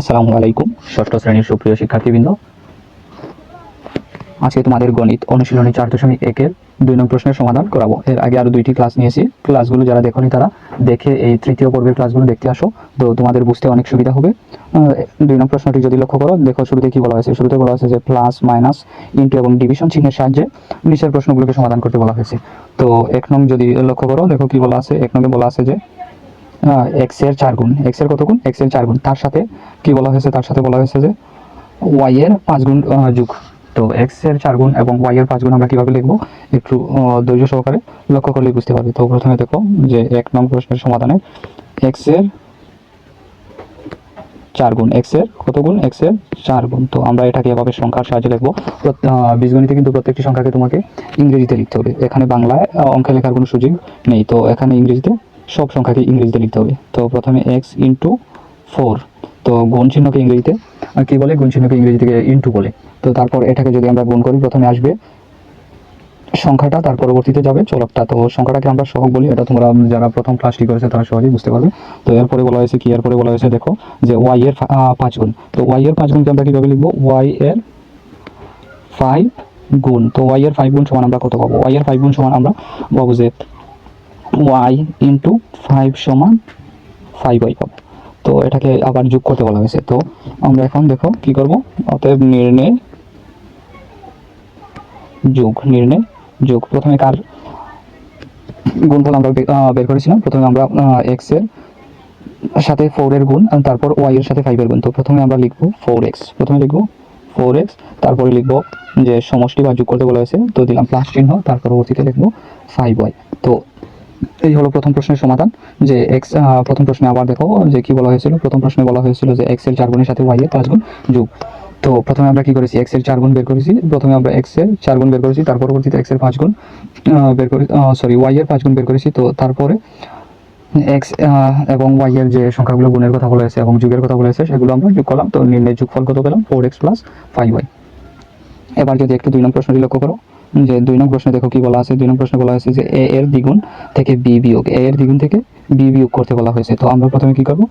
আসসালামু আলাইকুম, ষষ্ঠ শ্রেণির সুপ্রিয় শিক্ষার্থীবৃন্দ। আজকে তোমাদের গণিত অনুশীলনী চার দশমিক একের দুই নং প্রশ্নের সমাধান করাবো। এর আগে আরও দুইটি ক্লাস নিয়েছি। ক্লাসগুলো যারা দেখোনি তারা দেখে এই তৃতীয় পর্বের ক্লাসগুলো দেখতে আসো। তো তোমাদের বুঝতে অনেক সুবিধা হবে। দুই নং প্রশ্নটি যদি লক্ষ্য করো, দেখো শুরুতে কি বলা হয়েছে? শুরুতে বলা হয়েছে যে প্লাস মাইনাস ইন্টু এবং ডিভিশন চিহ্নের সাহায্যে নিচের প্রশ্নগুলোকে সমাধান করতে বলা হয়েছে। তো এক নং যদি লক্ষ্য করো, দেখো কি বলা আছে? এক নঙ্গে বলা আছে যে এক্সের চার গুণ। এক্সের কত গুণ? এক্সের চার গুণ। তার সাথে কি বলা হয়েছে? তার সাথে বলা হয়েছে যে ওয়াই এর পাঁচ গুণ যুগ। তো এক্সের চার গুণ এবং ওয়াই এর পাঁচ গুণ আমরা কীভাবে লিখব? একটু ধৈর্য সহকারে লক্ষ্য করলে বুঝতে পারবে। তো প্রথমে দেখো যে এক নং প্রশ্নের সমাধানে এক্সের চার গুণ। এক্সের কত গুণ? এক্সের চার গুণ। তো আমরা এটাকে এভাবে সংখ্যার সাহায্যে লিখব। বীজগণিতে কিন্তু প্রত্যেকটি সংখ্যাকে তোমাকে ইংরেজিতে লিখতে হবে। এখানে বাংলায় অঙ্কে লেখার কোনো সুযোগ নেই। তো এখানে ইংরেজিতে সব সংখ্যাকে ইংরেজিতে লিখতে হবে। তো প্রথমে এক্স ইন্টু ফোর তো গুণ চিহ্নকে ইংরেজিতে আহ, কি বলে? গুণ চিহ্নকে ইংরেজিতে ইন্টু বলে। তো তারপর এটাকে যদি আমরা গুণ করি প্রথমে আসবে সংখ্যাটা তার পরবর্তীতে যাবে চলকটা। তো সংখ্যাটাকে আমরা সহগ বলি এটা তোমরা যারা প্রথম ক্লাসটি করেছে তারা সহজেই বুঝতে পারবে। তো এরপরে বলা হয়েছে কি? এরপরে বলা হয়েছে দেখো যে ওয়াই এর পাঁচ গুণ। তো ওয়াই এর পাঁচ গুণকে আমরা কীভাবে লিখব? ওয়াই এর ফাইভ গুণ। তো ওয়াই এর ফাইভ গুণ সমান আমরা কত পাবো? ওয়াই এর ফাইভ গুণ সমান আমরা পাবো যে ওয়াই ইন্টু ফাইভ সমান ফাইভ ওয়াই পাবো। তো এটাকে আবার যোগ করতে বলা হয়েছে। তো আমরা এখন দেখো কি করব? অতএব নির্ণয় যোগ নির্ণয় যোগ। প্রথমে কার গুণফল আমরা বের করেছিলাম। প্রথমে আমরা এক্সের সাথে ফোর এর গুণ তারপর ওয়াই এর সাথে ফাইভ এর গুণ। তো প্রথমে আমরা লিখব ফোর এক্স প্রথমে লিখব ফোর এক্স তারপরে লিখব যে সমষ্টি বা যোগ করতে বলা হয়েছে। তো দিলাম প্লাস চিহ্ন, তার পরবর্তীতে লিখব ফাইভ ওয়াই তো এই হলো প্রথম প্রশ্নের সমাধান, যে এক্স প্রথম প্রশ্নে আবার দেখো যে কি বলা হয়েছিল? প্রথম প্রশ্নে বলা হয়েছিল যে এক্সের চার গুণের সাথে ওয়াই এর পাঁচ গুণ যোগ। তো প্রথমে আমরা কি করেছি? এক্সের চার গুণ বের করেছি। প্রথমে আমরা এক্সের চার গুণ বের করেছি, তার পরবর্তীতে এক্সের পাঁচ গুণ বের করে সরি ওয়াই এর পাঁচ গুণ বের করেছি। তো তারপরে এক্স এবং ওয়াই এর যে সংখ্যাগুলো গুণের কথা বলা হয়েছে এবং যুগের কথা বলা হয়েছে, সেগুলো আমরা যোগ করলাম। তো নির্ণয় যোগফল কত পেলাম? Four X plus five Y এবার যদি একটু দুই নং প্রশ্নটি লক্ষ্য করো। যে দুই নং প্রশ্নে দেখো কি বলা আছে? দুই নং প্রশ্নে বলা হয়েছে যে এ এর দ্বিগুণ থেকে বি বিয়োগ। এ এর দ্বিগুণ থেকে বি বিয়োগ করতে বলা হয়েছে। তো আমরা প্রথমে কি করব?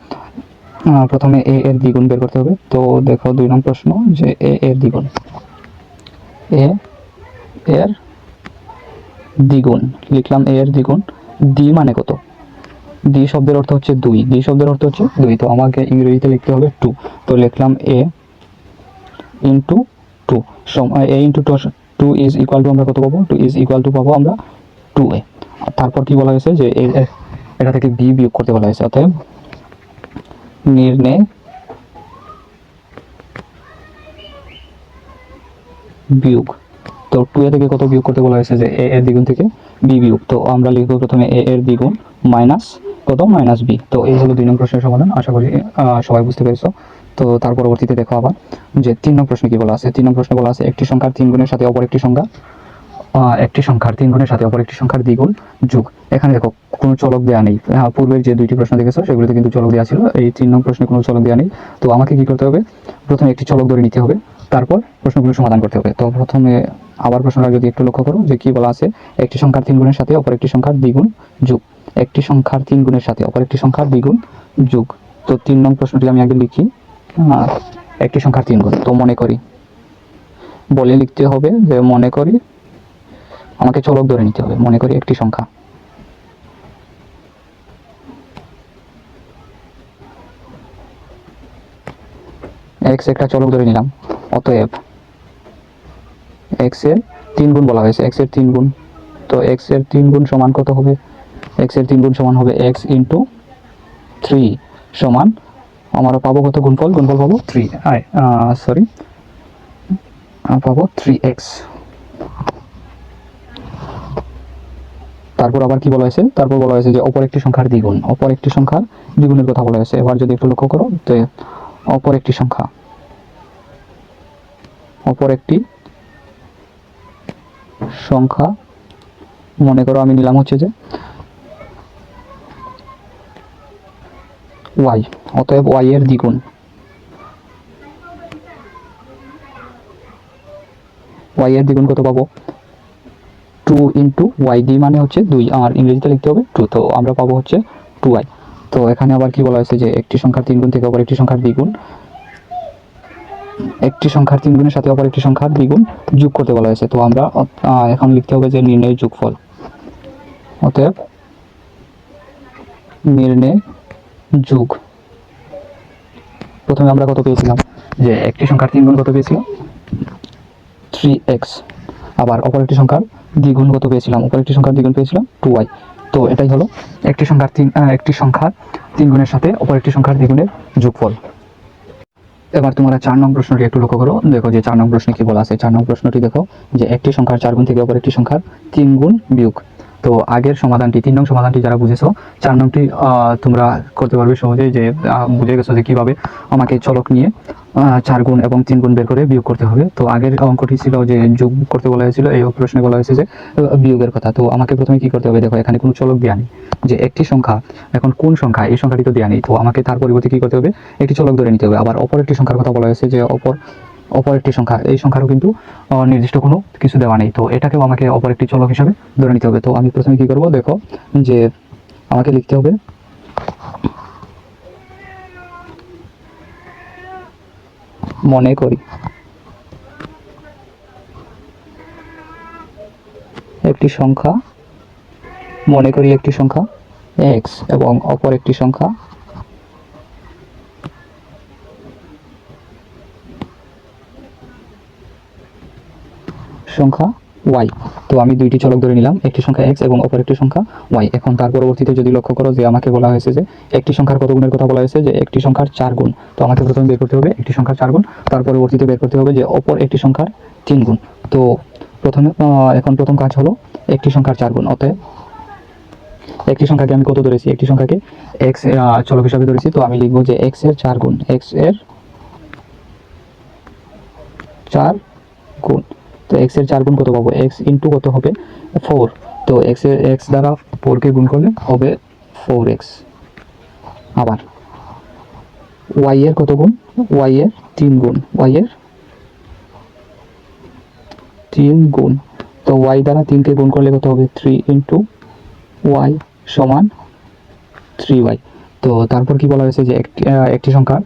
প্রথমে এ এর দ্বিগুণ বের করতে হবে। তো দেখো দুই নং প্রশ্ন যে এ এর দ্বিগুণ। এ এর দ্বিগুণ। লিখলাম এ এর দ্বিগুণ। দ্বি মানে কত? দ্বি শব্দের অর্থ হচ্ছে দুই। দ্বি শব্দের অর্থ হচ্ছে দুই। তো আমাকে ইংরেজিতে লিখতে হবে টু। তো লিখলাম এ ইন্টু টু। সম A into two two is equal to আমরা কত পাবো? টু ইজ ইকুয়াল টু পাবো আমরা টু এ। তারপর কি বলা হয়েছে যে এটা থেকে বি বিয়োগ করতে বলা হয়েছে, অতএব নির্ণয় বিয়োগ। তো টু এ থেকে কত বিয়োগ করতে বলা হয়েছে যে এ, এর দ্বিগুণ থেকে বি বিয়োগ। তো আমরা লিখব প্রথমে এ এর দ্বিগুণ মাইনাস কত? Minus B. তো এই হলো দুই নং প্রশ্নের সমাধান আশা করি সবাই বুঝতে পেরেছ। তো তার পরবর্তীতে দেখো আবার যে তিন নং প্রশ্নে কি বলা আছে? তিন নং প্রশ্নে বলা আছে একটি সংখ্যার তিন গুণের সাথে অপর একটি সংখ্যা একটি সংখ্যার তিন গুণের সাথে অপর একটি সংখ্যার দ্বিগুণ যোগ। এখানে দেখো কোনো চলক দেওয়া নেই। আহ, পূর্বের যে দুইটি প্রশ্ন দেখেছ সেগুলোতে কিন্তু চলক দেওয়া ছিল। এই তিন নং প্রশ্নে কোনো চলক দেওয়া নেই। তো আমাকে কি করতে হবে? প্রথমে একটি চলক ধরে নিতে হবে তারপর প্রশ্নগুলো সমাধান করতে হবে। তো প্রথমে আবার প্রশ্নটা যদি একটু লক্ষ্য করো যে কি বলা আছে? একটি সংখ্যার তিন গুণের সাথে অপর একটি সংখ্যার দ্বিগুণ যোগ। একটি সংখ্যার তিন গুণের সাথে, অপর একটি সংখ্যার দ্বিগুণ যোগ। তো তিন নং প্রশ্নটি আমি আগে লিখি। একটি সংখ্যার তিন গুণ। তো মনে করি। বলে লিখতে হবে যে, মনে করি আমাকে চলক ধরে নিতে হবে। মনে করি একটি সংখ্যা। এক্স একটা চলক ধরে নিলাম। অতএব এক্সের তিন গুণ বলা হয়েছে। এক্সের তিন গুণ। তো এক্সের তিন গুণ সমান কত হবে? এক্সের তিন গুণ সমান হবে এক্স ইন্টু থ্রি সমান, আমরা পাবো কত গুণফল? গুণফল পাবো থ্রি আই সরি পাবো থ্রি এক্স তারপর আবার কি বলা হয়েছে? তারপর বলা হয়েছে যে অপর একটি সংখ্যার দ্বিগুণ, অপর একটি সংখ্যার দ্বিগুণের কথা বলা হয়েছে। এবার যদি একটু লক্ষ্য করো তো অপর একটি সংখ্যা, অপর একটি সংখ্যা, মনে করো আমি নিলাম হচ্ছে যে ওয়াই, অতএব ওয়াই এর দ্বিগুণ। ওয়াই এর দ্বিগুণ কত পাবো? টু ইন্টু ওয়াই ডি মানে হচ্ছে দুই আর ইংরেজিতে লিখতে হবে টু, তো আমরা পাবো হচ্ছে টু ওয়াই। তো এখানে আবার কি বলা হয়েছে যে একটি সংখ্যার তিন গুণ থেকে অপর একটি সংখ্যার দ্বিগুণ। একটি সংখ্যার তিন গুণের সাথে অপর একটি সংখ্যার দ্বিগুণ যোগ করতে বলা হয়েছে। তো আমরা এখন লিখতে হবে যে নির্ণয় যোগফল। অতএব নির্ণয় যোগ। প্রথমে আমরা কত পেয়েছিলাম? যে একটি সংখ্যার তিন গুণ কত পেয়েছিলাম? Three X. আবার অপর একটি সংখ্যার দ্বিগুণ কত পেয়েছিলাম? অপর একটি সংখ্যার দ্বিগুণ পেয়েছিলাম টু ওয়াই। তো এটাই হলো একটি সংখ্যার তিন একটি সংখ্যার তিন গুণের সাথে অপর একটি সংখ্যার দ্বিগুণের যোগফল। এবার তোমরা চার নং প্রশ্নটি একটু লক্ষ্য করো। দেখো যে চার নং প্রশ্নে কি বলা আছে? চার নং প্রশ্নটি দেখো যে একটি সংখ্যার চার গুণ থেকে অপর একটি সংখ্যার তিন গুণ বিয়োগ। তো আগের সমাধানটি, তিন নং সমাধানটি যারা বুঝেছ, চার নংটি তোমরা করতে পারবে সহজেই যে বুঝে গেছো যে কীভাবে আমাকে চলক নিয়ে চার গুণ এবং তিন গুণ বের করে বিয়োগ করতে হবে। তো আগের অঙ্কটি ছিল যে যোগ করতে বলা হয়েছিল, এই প্রশ্নে বলা হয়েছে যে বিয়োগের কথা। তো আমাকে প্রথমে কি করতে হবে? দেখো, এখানে কোনো চলক দেওয়া নেই। যে একটি সংখ্যা, এখন কোন সংখ্যা, এই সংখ্যাটি তো দেওয়া নেই। তো আমাকে তার পরিবর্তে কি করতে হবে? একটি চলক ধরে নিতে হবে। আবার অপর একটি সংখ্যার কথা বলা হয়েছে যে, অপর অপর একটি সংখ্যা, এই সংখ্যারও কিন্তু নির্দিষ্ট কোনো কিছু দেওয়া নেই। তো এটাকেও আমাকে অপর একটি চলক হিসাবে ধরে নিতে হবে। তো আমি প্রথমে কি করব? দেখো, যে আমাকে লিখতে হবে, মনে করি। একটি সংখ্যা, মনে করি একটি সংখ্যা এক্স এবং অপর একটি সংখ্যা সংখ্যা ওয়াই তো আমি দুইটি চলক ধরে নিলাম, একটি সংখ্যা এক্স এবং অপর একটি সংখ্যা ওয়াই এখন তার পরবর্তীতে যদি লক্ষ্য করো যে আমাকে বলা হয়েছে যে একটি সংখ্যার কত গুণের কথা বলা হয়েছে যে একটি সংখ্যার চার গুণ। তো আমাকে প্রথমে বের করতে হবে একটি সংখ্যার চার গুণ, তার পরবর্তীতে বের করতে হবে যে অপর একটি সংখ্যার তিন গুণ। তো প্রথমে এখন প্রথম কাজ হলো একটি সংখ্যার চার গুণ। অতএব একটি সংখ্যাকে আমি কত ধরেছি? একটি সংখ্যাকে এক্স চলক হিসাবে ধরেছি। তো আমি লিখব যে এক্সের চার গুণ এক্সের চার গুণ। তো এক্সের চার গুণ কত পাবো? এক্স ইন্টু কত হবে? ফোর তো এক্সের এক্স দ্বারা ফোরকে গুণ করলে হবে ফোর এক্স আবার ওয়াই এর কত গুণ? ওয়াই এর তিন গুণ। ওয়াই এর তিন গুণ। তো ওয়াই দ্বারা তিনকে গুণ করলে কত হবে? থ্রি ইন্টু ওয়াই সমান থ্রি ওয়াই তো তারপর কি বলা হয়েছে যে একটি একটি সংখ্যা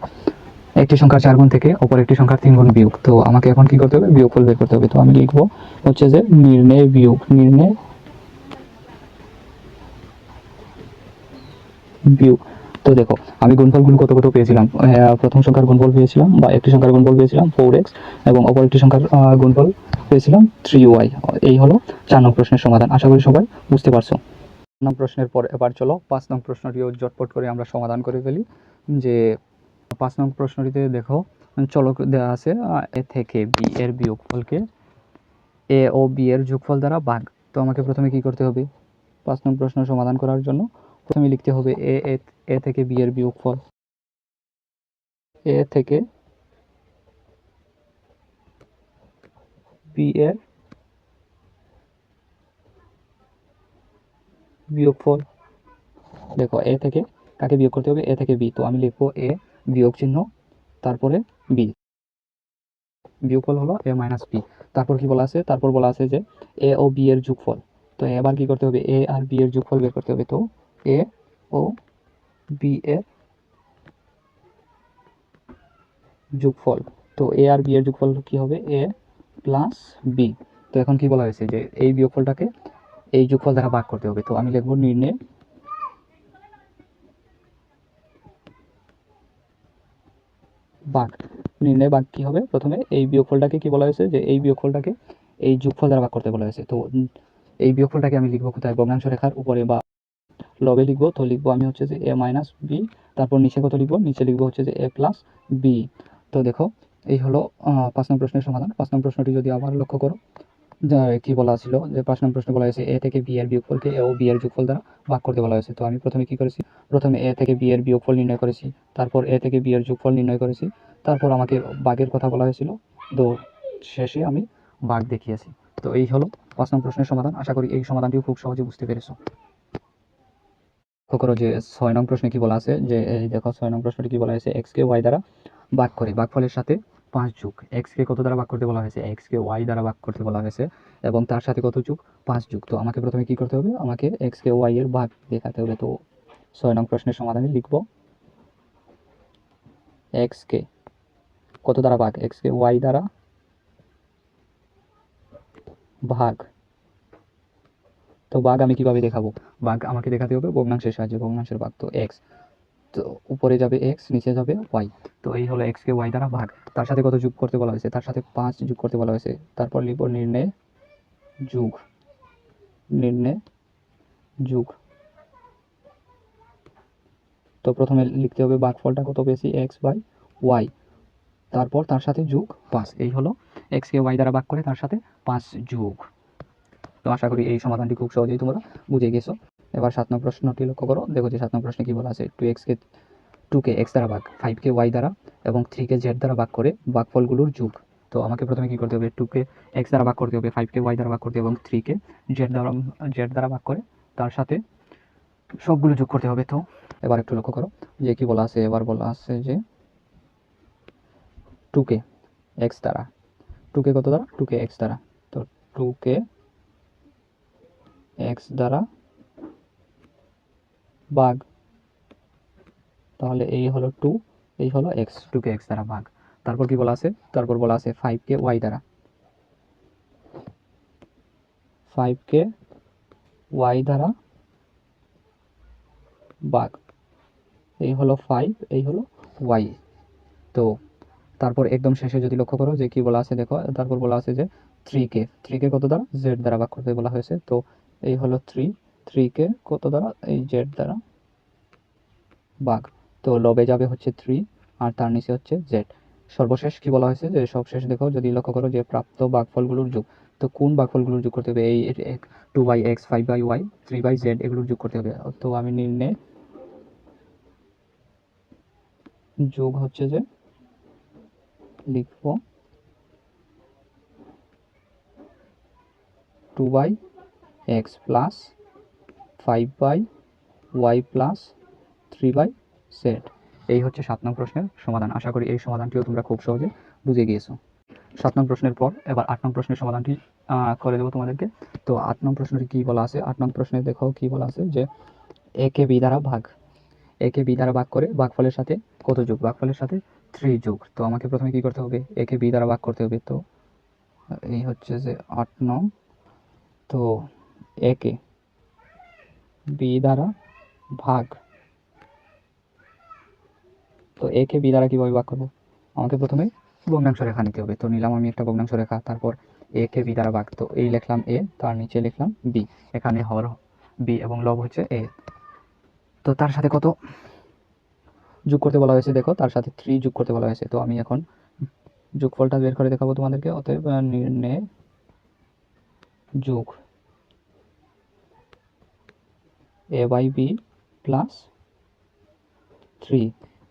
একটি সংখ্যার চার গুণ থেকে অপর একটি সংখ্যার তিন গুণ বিয়োগ। তো আমাকে এখন কি করতে হবে? বিয়োগফল বের করতে হবে। তো আমি লিখব হচ্ছে যে নির্ণয় বিয়োগ নির্ণয় বিয়োগ। তো দেখো, আমি গুণফলগুলো কত কত পেয়েছিলাম? প্রথম সংখ্যার গুণফল পেয়েছিলাম বা একটি সংখ্যার গুণফল পেয়েছিলাম ফোর এক্স এবং অপর একটি সংখ্যার গুণফল পেয়েছিলাম থ্রি ওয়াই এই হলো চার নং প্রশ্নের সমাধান। আশা করি সবাই বুঝতে পারছ। চার নং প্রশ্নের পর এবার চলো, পাঁচ নং প্রশ্নটিও জটপট করে আমরা সমাধান করে ফেলি। যে পাঁচ নং প্রশ্নটিতে দেখো, চলক দেওয়া আছে এ থেকে বি এর বিয়োগফলকে, এ ও বি এর যোগফল দ্বারা ভাগ। তো আমাকে প্রথমে কি করতে হবে? পাঁচ নং প্রশ্ন সমাধান করার জন্য প্রথমে লিখতে হবে এ, এ- থেকে বি এর বিয়োগফল। এ থেকে বি এর বিয়োগফল। দেখো, এ থেকে কাকে বিয়োগ করতে হবে? এ থেকে বি। তো আমি লিখব এ বিয়োগ চিহ্ন তারপরে বি বিয়োগফল হলো এ মাইনাস বি তারপর কি বলা আছে? তারপর বলা আছে যে এ ও বি এর যোগফল। তো এবার কি করতে হবে? এ আর বি এর যোগফল বের করতে হবে। তো এ ও বি এর যোগফল। তো এ আর বি এর যোগফল কি হবে? এ প্লাস বি তো এখন কি বলা হয়েছে যে এই বিয়োগফলটাকে এই যোগফল দ্বারা ভাগ করতে হবে। তো আমি লিখব নির্ণয় ভাগ নির্ণয় বাঘ কী হবে? প্রথমে এই বিয়োগফলটাকে কি বলা হয়েছে? যে এই বিয়োগফলটাকে এই যোগফল দ্বারা ভাগ করতে বলা হয়েছে। তো এই বিয়োগফলটাকে আমি লিখব কোথায়? ভগ্নাংশ রেখার উপরে বা লবে লিখব। তো লিখব আমি হচ্ছে যে এ মাইনাস বি তারপর নিচে কত লিখব? নিচে লিখব হচ্ছে যে এ প্লাস বি তো দেখো, এই হলো পাঁচ নম্বর প্রশ্নের সমাধান। পাঁচ নম্বর প্রশ্নটি যদি আবার লক্ষ্য করো কি বলা ছিল যে পাঁচ নং প্রশ্ন বলা হয়েছে, এ থেকে বি এর বিয়োগফলকে এ ও বি এর যোগফল দ্বারা ভাগ করতে বলা হয়েছে। তো আমি প্রথমে কি করেছি? প্রথমে এ থেকে বি এর বিয়োগফল নির্ণয় করেছি, তারপর এ থেকে বি এর যোগফল নির্ণয় করেছি, তারপর আমাকে বাঘের কথা বলা হয়েছিল। তো শেষে আমি বাঘ দেখিয়েছি। তো এই হলো পাঁচ নং প্রশ্নের সমাধান। আশা করি এই সমাধানটিও খুব সহজে বুঝতে পেরেছ। করো যে ছয় নং প্রশ্নে কি বলা আছে? যে দেখো, ছয় নং প্রশ্নটি কি বলা হয়েছে? এক্স কে ওয়াই দ্বারা ভাগ করে। ভাগফলের সাথে পাঁচ যুগ। এক্স কে কত দ্বারা ভাগ করতে বলা হয়েছে? এক্স কে ওয়াই দ্বারা ভাগ করতে বলা হয়েছে। এবং তার সাথে কত যুগ? পাঁচ যুগ। তো আমাকে প্রথমে কি করতে হবে? আমাকে এক্স কে ওয়াই এর ভাগ দেখাতে হবে। তো ছয় নং প্রশ্নের সমাধানে লিখব এক্স কে কত দ্বারা ভাগ? এক্সকে ওয়াই দ্বারা ভাগ। তো ভাগ আমি কীভাবে দেখাবো? ভাগ আমাকে দেখাতে হবে ভগ্নাংশের সাহায্যে ভগ্নাংশের ভাগ। তো এক্স তো উপরে যাবে এক্স নিচে যাবে ওয়াই তো এই হলো এক্সকে ওয়াই দ্বারা ভাগ। তার সাথে কত যোগ করতে বলা হয়েছে? তার সাথে পাঁচ যোগ করতে বলা হয়েছে। তারপর লিখব নির্ণয় যোগ। নির্ণয় যোগ। তো প্রথমে লিখতে হবে ভাগফলটা কত বেশি এক্স বাই ওয়াই তারপর তার সাথে যোগ পাঁচ। এই হলো এক্সকে ওয়াই দ্বারা ভাগ করে তার সাথে পাঁচ যোগ। তো আশা করি এই সমাধানটি খুব সহজেই তোমরা বুঝে গেছো। এবার সাত নম্বর প্রশ্নটি লক্ষ্য করো? দেখো যে সাত নম্বর প্রশ্নে কী বলা আছে? টু এক্সকে টুকে এক্স দ্বারা ভাগ ফাইভকে ওয়াই দ্বারা এবং থ্রিকে জেড দ্বারা ভাগ করে ভাগফলগুলোর যুগ। তো আমাকে প্রথমে কী করতে হবে? টুকে এক্স দ্বারা ভাগ করতে হবে ফাইভকে ওয়াই দ্বারা ভাগ করতে হবে এবং থ্রিকে জেড দ্বারা জেড দ্বারা ভাগ করে তার সাথে সবগুলো যোগ করতে হবে। তো এবার একটু লক্ষ্য করো যে কি বলা আছে? এবার বলা আছে যে টুকে এক্স দ্বারা টুকে কত দ্বারা? টুকে এক্স দ্বারা। তো টুকে এক্স দ্বারা ভাগ তাহলে এই হলো টু এই হলো এক্স টুকে এক্স দ্বারা ভাগ। তারপর কি বলা আছে? তারপর বলা আছে ফাইভকে ওয়াই দ্বারা। ফাইভকে ওয়াই দ্বারা ভাগ। এই হলো ফাইভ এই হলো ওয়াই তো তারপর একদম শেষে যদি লক্ষ্য করো যে কি বলা আছে দেখো, তারপর বলা আছে যে থ্রি কে থ্রি কে কত দ্বারা? জেড দ্বারা ভাগ করতে বলা হয়েছে। তো এই হলো থ্রি থ্রি কে কত দ্বারা? এই জেড দ্বারা ভাগ তো লবে যাবে হচ্ছে থ্রি আর তার নিচে হচ্ছে জেড সর্বশেষ কি বলা হয়েছে? যে সবশেষ দেখো, যদি লক্ষ্য করো যে প্রাপ্ত ভাগফলগুলোর যোগ, তো কোন ভাগফলগুলোর যোগ করতে হবে? এই two by X five by Y three by Z এগুলোর যোগ করতে হবে। তো আমি নির্ণয় যোগ হচ্ছে যে লিখব two by X plus five by Y plus three by Z এই হচ্ছে সাত নং প্রশ্নের সমাধান। আশা করি এই সমাধানটিও তোমরা খুব সহজে বুঝে গিয়েছো। সাত নং প্রশ্নের পর এবার আট নং প্রশ্নের সমাধানটি করে দেবো তোমাদেরকে। তো আট নং প্রশ্নটি কী বলা আছে? আট নং প্রশ্নে দেখো কী বলা আছে যে একে বি দ্বারা ভাগ একে বি দ্বারা ভাগ করে ভাগফলের সাথে কত যোগ? ভাগফলের সাথে থ্রি যোগ। তো আমাকে প্রথমে কি করতে হবে? একে বি দ্বারা ভাগ করতে হবে। তো এই হচ্ছে যে আট নং। তো একে বি দ্বারা ভাগ। তো একে বি দ্বারা কীভাবে ভাগ করব? আমাকে প্রথমে ভগ্নাংশ রেখা নিতে হবে। তো নিলাম আমি একটা ভগ্নাংশ রেখা, তারপর এ কে বি দ্বারা ভাগ। তো এই লিখলাম এ, তার নিচে লিখলাম বি। এখানে হর, বি এবং লব হচ্ছে এ। তো তার সাথে কত যোগ করতে বলা হয়েছে দেখো, তার সাথে থ্রি যোগ করতে বলা হয়েছে। তো আমি এখন যোগফলটা বের করে দেখাবো তোমাদেরকে, অতএব নির্ণয় যোগ। A by B plus three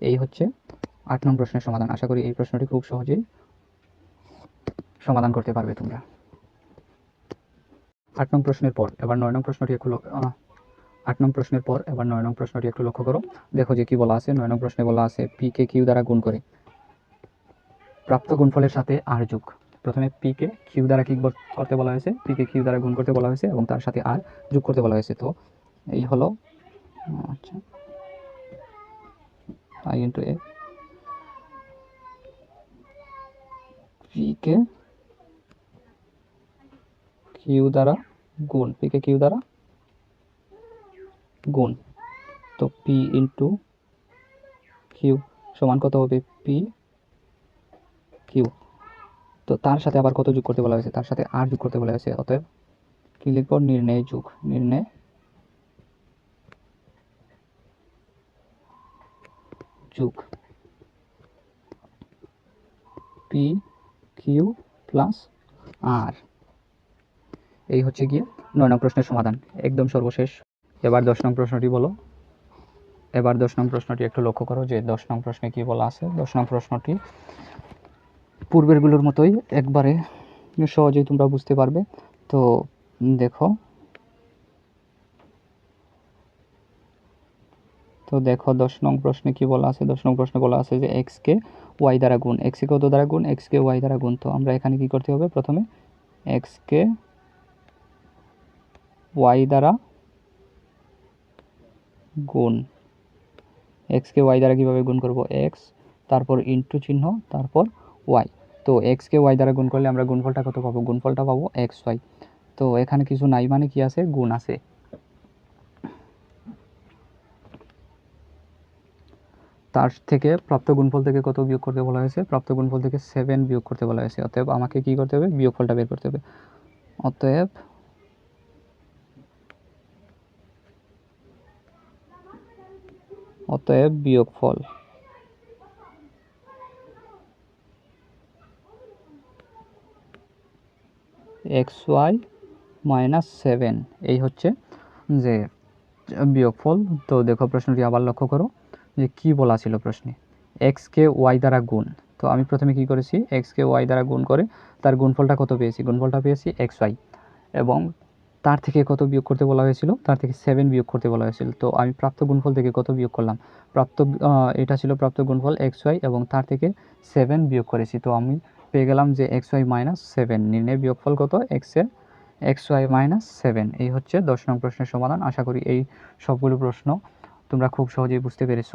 এই হচ্ছে আট নং প্রশ্নের সমাধান। আশা করি এই প্রশ্নটি খুব সহজেই সমাধান করতে পারবে তোমরা। আট নং প্রশ্নের পর, এবার নয় নং প্রশ্নটি একটু আট নং প্রশ্নের পর, এবার নয় নং প্রশ্নটি একটু লক্ষ্য করো। দেখো যে কি বলা আছে, নয় নং প্রশ্নে বলা আছে পি কে কিউ দ্বারা গুণ করে। প্রাপ্ত গুণফলের সাথে আর যোগ। প্রথমে পি কে কিউ দ্বারা কি করতে বলা হয়েছে? পি কে কিউ দ্বারা গুণ করতে বলা হয়েছে এবং তার সাথে আর যোগ করতে বলা হয়েছে। তো এই হলো আচ্ছা I into A P K Q দ্বারা গুণ পি কে কিউ দ্বারা গুণ। তো পি ইন্টু কিউ সমান কত হবে পি কিউ তো তার সাথে আবার কত যোগ করতে বলা হয়েছে? তার সাথে আর যোগ করতে বলা হয়েছে, অতএব কি লিখব? নির্ণয় যোগ। নির্ণয় যোগ পি কিউ প্লাস আর এই হচ্ছে গিয়ে নয় নং প্রশ্নের সমাধান। একদম সর্বশেষ। এবার দশ নং প্রশ্নটি বলো। এবার দশ নং প্রশ্নটি একটু লক্ষ্য করো যে দশ নং প্রশ্নে কি বলা আছে। দশ নং প্রশ্নটি পূর্বেরগুলোর মতোই একবারে সহজেই তোমরা বুঝতে পারবে। তো দেখো তো দেখো, দশ নং প্রশ্নে কি বলা আছে? দশ নং প্রশ্নে বলা আছে যে এক্স কে ওয়াই দ্বারা গুণ। এক্স কে কত দ্বারা গুণ? এক্স কে ওয়াই দ্বারা গুণ। তো আমরা এখানে কি করতে হবে? প্রথমে এক্স কে ওয়াই দ্বারা গুণ। এক্স কে ওয়াই দ্বারা কীভাবে গুণ করব? এক্স তারপর ইনটু চিহ্ন, তারপর ওয়াই তো এক্সকে ওয়াই দ্বারা গুণ করলে আমরা গুণফলটা কত পাবো? গুণফলটা পাবো এক্স ওয়াই তো এখানে কিছু নাই মানে কি আছে? গুণ আছে। তার থেকে প্রাপ্ত গুণফল থেকে কত বিয়োগ করতে বলা হয়েছে? প্রাপ্ত গুণফল থেকে সেভেন বিয়োগ করতে বলা হয়েছে। অতএব আমাকে কি করতে হবে? বিয়োগফলটা বের করতে হবে। অতএব অতএব বিয়োগফল এক্স ওয়াই মাইনাস সেভেন এই হচ্ছে যে বিয়োগফল। তো দেখো প্রশ্নটি আবার লক্ষ্য করো। যে কি বলা ছিল প্রশ্নে? এক্স এক্সকে ওয়াই দ্বারা গুণ। তো আমি প্রথমে কি করেছি? এক্সকে ওয়াই দ্বারা গুণ করে তার গুণফলটা কত পেয়েছি? গুণফলটা পেয়েছি এক্স ওয়াই এবং তার থেকে কত বিয়োগ করতে বলা হয়েছিল? তার থেকে সেভেন বিয়োগ করতে বলা হয়েছিল। তো আমি প্রাপ্ত গুণফল থেকে কত বিয়োগ করলাম? প্রাপ্ত এটা ছিল প্রাপ্ত গুণফল এক্স ওয়াই এবং তার থেকে সেভেন বিয়োগ করেছি। তো আমি পেয়ে গেলাম যে এক্স ওয়াই মাইনাস সেভেন নির্ণয় বিয়োগফল কত? এক্সের এক্স ওয়াই মাইনাস সেভেন এই হচ্ছে দশ নং প্রশ্নের সমাধান। আশা করি এই সবগুলো প্রশ্ন তোমরা খুব সহজেই বুঝতে পেরেছ।